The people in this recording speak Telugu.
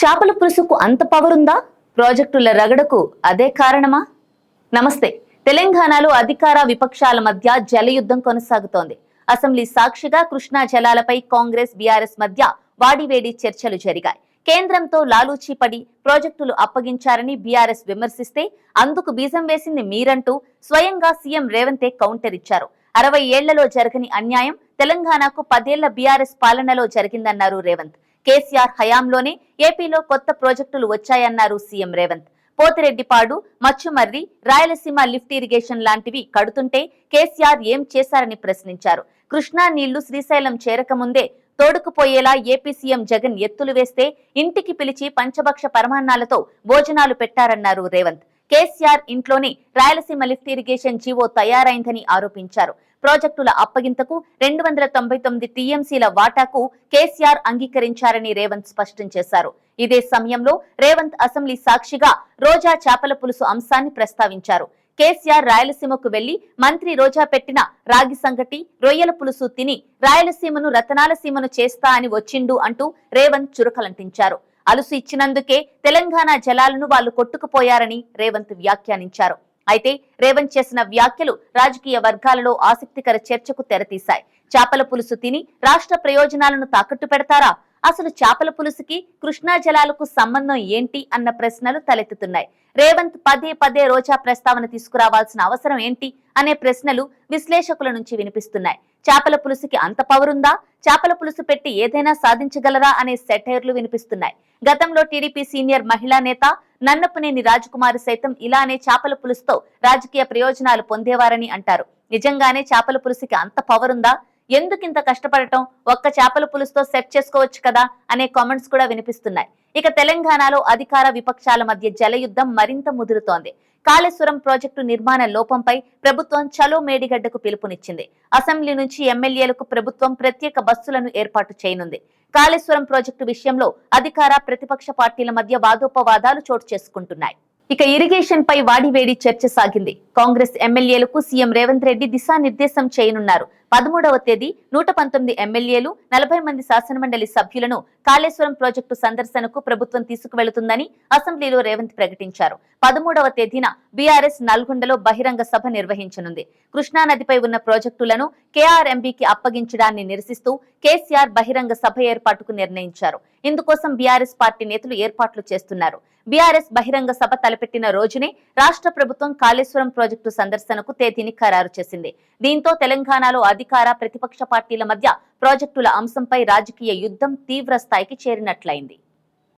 చేపల పులుసుకు అంత పవరుందా ప్రాజెక్టుల రగడకు అదే కారణమా? నమస్తే. తెలంగాణలో అధికార విపక్షాల మధ్య జలయుద్ధం కొనసాగుతోంది. అసెంబ్లీ సాక్షిగా కృష్ణా జలాలపై కాంగ్రెస్ బీఆర్ఎస్ మధ్య వాడివేడి చర్చలు జరిగాయి. కేంద్రంతో లాలూచీ పడి ప్రాజెక్టులు అప్పగించారని బీఆర్ఎస్ విమర్శిస్తే అందుకు బీజం వేసింది మీరంటూ స్వయంగా సీఎం రేవంతే కౌంటర్ ఇచ్చారు. అరవై ఏళ్ళలో జరగని అన్యాయం తెలంగాణకు పదేళ్ళ బీఆర్ఎస్ పాలనలో జరిగిందన్నారు రేవంత్. కేసీఆర్ హయాంలోనే ఏపీలో కొత్త ప్రాజెక్టులు వచ్చాయన్నారు CM Revanth. Pothireddypadu Machumarri Rayalaseema lift irrigation లాంటివి కడుతుంటే కేసీఆర్ ఏం చేశారని ప్రశ్నించారు. కృష్ణా నీళ్ళు శ్రీశైలం చేరకముందే తోడుకుపోయేలా ఏపీ సీఎం జగన్ ఎత్తులు వేస్తే ఇంటికి పిలిచి పంచభక్ష పరమాన్నాలతో భోజనాలు పెట్టారన్నారు రేవంత్. కేసీఆర్ ఇంట్లోనే రాయలసీమ లిఫ్ట్ ఇరిగేషన్ జీవో తయారైందని ఆరోపించారు. ప్రాజెక్టుల అప్పగింతకు రెండు వందల తొంభై తొమ్మిది టీఎంసీల వాటాకు కేసీఆర్ అంగీకరించారని రేవంత్ స్పష్టం చేశారు. ఇదే సమయంలో రేవంత్ అసెంబ్లీ సాక్షిగా రోజా చేపల పులుసు అంశాన్ని ప్రస్తావించారు. కేసీఆర్ రాయలసీమకు వెళ్ళి మంత్రి రోజా పెట్టిన రాగి సంగటి రొయ్యల పులుసు తిని రాయలసీమను రతనాల సీమను చేస్తా అని వచ్చిండు అంటూ రేవంత్ చురకలంటించారు. అలుసు ఇచ్చినందుకే తెలంగాణ జలాలను వాళ్ళు కొట్టుకుపోయారని రేవంత్ వ్యాఖ్యానించారు. అయితే రేవంత్ చేసిన వ్యాఖ్యలు రాజకీయ వర్గాలలో ఆసక్తికర చర్చకు తెరతీశాయి. చేపల పులుసు తిని రాష్ట్ర ప్రయోజనాలను తాకట్టు పెడతారా? అసలు చేపల పులుసుకి కృష్ణా జలాలకు సంబంధం ఏంటి అన్న ప్రశ్నలు తలెత్తుతున్నాయి. రేవంత్ పదే పదే రోజా ప్రస్తావన తీసుకురావాల్సిన అవసరం ఏంటి అనే ప్రశ్నలు విశ్లేషకుల నుంచి వినిపిస్తున్నాయి. చేపల పులుసుకి అంత పవరుందా చేపల పులుసు పెట్టి ఏదైనా సాధించగలరా అనే సెటైర్లు వినిపిస్తున్నాయి. గతంలో టీడీపీ సీనియర్ మహిళా నేత నన్నపునేని రాజకుమారి సైతం ఇలానే చేపల పులుసుతో రాజకీయ ప్రయోజనాలు పొందేవారని అంటారు. నిజంగానే చేపల పులుసుకి అంత పవరుందా ఎందుకింత కష్టపడటం? ఒక్క చేపల పులుసుతో సెట్ చేసుకోవచ్చు కదా? అనే కామెంట్స్ కూడా వినిపిస్తున్నాయి. ఇక తెలంగాణలో అధికార విపక్షాల మధ్య జలయుద్ధం మరింత ముదురుతోంది. కాళేశ్వరం ప్రాజెక్టు నిర్మాణ లోపంపై ప్రభుత్వం చలో మేడిగడ్డకు పిలుపునిచ్చింది. అసెంబ్లీ నుంచి ఎమ్మెల్యేలకు ప్రభుత్వం ప్రత్యేక బస్సులను ఏర్పాటు చేయనుంది. కాళేశ్వరం ప్రాజెక్టు విషయంలో అధికార ప్రతిపక్ష పార్టీల మధ్య వాదోపవాదాలు చోటు చేసుకుంటున్నాయి. ఇక ఇరిగేషన్ పై వాడివేడి చర్చ సాగింది. కాంగ్రెస్ ఎమ్మెల్యేలకు సీఎం రేవంత్ రెడ్డి దిశానిర్దేశం చేయనున్నారు. పదమూడవ తేదీ నూట పంతొమ్మిది ఎమ్మెల్యేలు నలభై మంది శాసనమండలి సభ్యులను కాళేశ్వరం ప్రాజెక్టు సందర్శనకు ప్రభుత్వం తీసుకువెళుతుందని అసెంబ్లీలో రేవంత్ ప్రకటించారు. పదమూడవ తేదీన బీఆర్ఎస్ నల్గొండలో బహిరంగ సభ నిర్వహించనుంది. కృష్ణానదిపై ఉన్న ప్రాజెక్టులను కేఆర్ఎంబీకి అప్పగించడాన్ని నిరసిస్తూ కేసీఆర్ బహిరంగ సభ ఏర్పాటుకు నిర్ణయించారు. ఇందుకోసం బీఆర్ఎస్ పార్టీ నేతలు ఏర్పాట్లు చేస్తున్నారు. బీఆర్ఎస్ బహిరంగ సభ తలపెట్టిన రోజునే రాష్ట్ర ప్రభుత్వం కాళేశ్వరం ప్రాజెక్టు సందర్శనకు తేదీని ఖరారు చేసింది. దీంతో తెలంగాణలో అధికార ప్రతిపక్ష పార్టీల మధ్య ప్రాజెక్టుల అంశంపై రాజకీయ యుద్ధం తీవ్ర స్థాయికి చేరినట్లయింది.